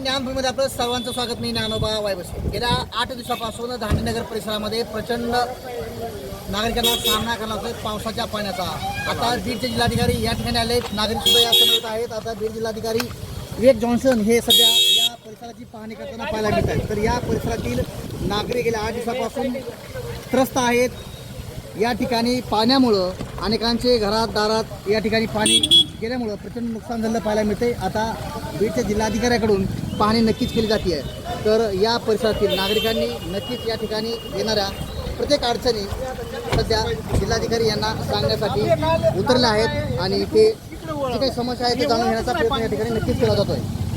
ज्ञानभूमीमध्ये आपलं सर्वांचं स्वागत. मी ज्ञानोबा वायबसे. गेल्या आठ दिवसापासून धांडीनगर परिसरामध्ये प्रचंड नागरिकांना सामना करावा लागतोय पावसाच्या पाण्याचा. आता बीडचे जिल्हाधिकारी या ठिकाणी आले. नागरिक सुद्धा या समोर आहेत. आता बीड जिल्हाधिकारी विवेक जॉन्सन हे सध्या या परिसराची पाहणी करताना पाहायला मिळत आहेत. तर या परिसरातील नागरिक गेल्या आठ दिवसापासून त्रस्त आहेत. या ठिकाणी पाण्यामुळं अनेकांचे घरात दारात या ठिकाणी पाणी गेल्यामुळं प्रचंड नुकसान झालं पाहायला मिळते आता बीडच्या जिल्हाधिकाऱ्याकडून पाहणी नक्कीच केली जाते. आहे तर या परिसरातील नागरिकांनी नक्कीच या ठिकाणी येणाऱ्या प्रत्येक अडचणी सध्या जिल्हाधिकारी यांना सांगण्यासाठी उतरल्या आहेत आणि ते जी काही समस्या आहे ते जाणून घेण्याचा प्रयत्न या ठिकाणी नक्कीच केला जातो आहे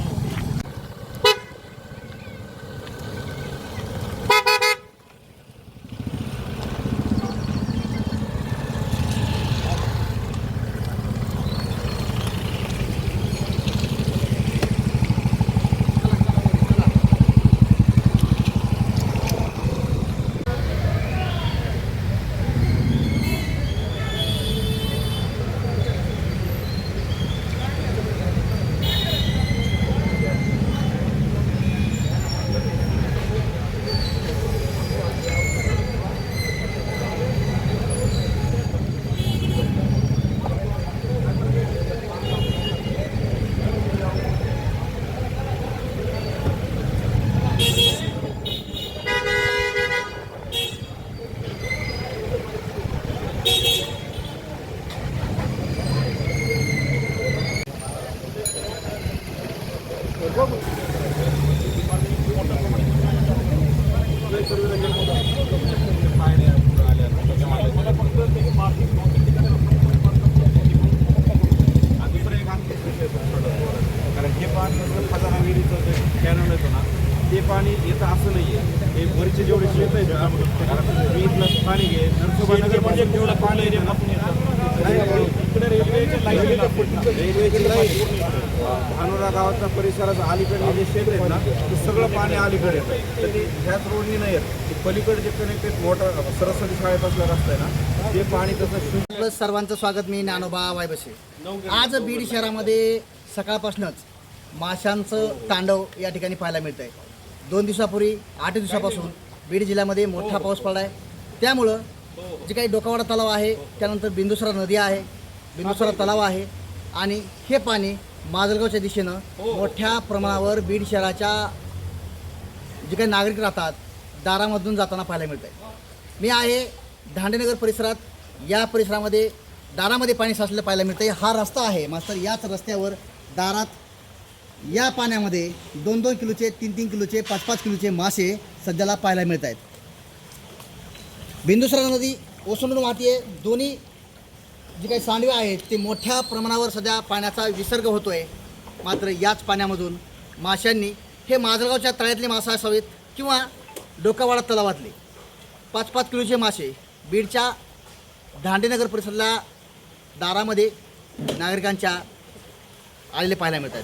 कारण हे पाणी खजाना विहिरीचं जे कॅनल येतो ना ते पाणी येतं असं नाही आहे हे वरचे जेवढे शेत आहेत पाणी घे म्हणजे पाणी इकडे रेल्वेच्या रेल्वेची लाईन धानोरा गावाचा परिसराचा अलीकडे जे शेत आहे ना ते सगळं पाणी अलीकडे येतं. ते ह्याच रोडनी नाही येत. पलीकडे जे कनेक्टेड मोठा सरस्वती शाळेत असला रस्ता आहे ना ते पाणी तसं शुद्ध सर्वांचं स्वागत मी ज्ञानोबा वायबसे. आज बीड शहरामध्ये सकाळपासूनच माशांचं तांडव या ठिकाणी पाहायला मिळत आहे दोन दिवसापूर्वी आठ दिवसापासून बीड जिल्ह्यामध्ये मोठा पाऊस पडला आहे त्यामुळं जे काही डोकावाडा तलाव आहे त्यानंतर बिंदुसरा नदी आहे बिंदुसरा तलाव आहे आणि हे पाणी माजलगावच्या दिशेनं मोठ्या प्रमाणावर बीड शहराच्या जे काही नागरिक राहतात दारामधून जाताना पाहायला मिळत आहे मी आहे धांडेनगर परिसरात. या परिसरामध्ये दारामध्ये पाणी साचलेलं पाहायला मिळतं हा रस्ता आहे मास्तर याच रस्त्यावर दारात या पाण्यामध्ये दोन दोन किलोचे तीन तीन किलोचे पाच पाच किलोचे मासे सध्याला पाहायला मिळत आहेत बिंदुसरा नदी ओसंडून वाहते. दोन्ही जे काही सांडवे आहेत ते मोठ्या प्रमाणावर सध्या पाण्याचा विसर्ग होतो आहे मात्र याच पाण्यामधून माशांनी हे माजलगावच्या तळ्यातले मासे असावेत किंवा डोकावाडा तलावातले. पाच पाच किलोचे मासे बीडच्या दांडेनगर परिसरला दारामध्ये नागरिकांच्या आलेले पाहायला मिळतात.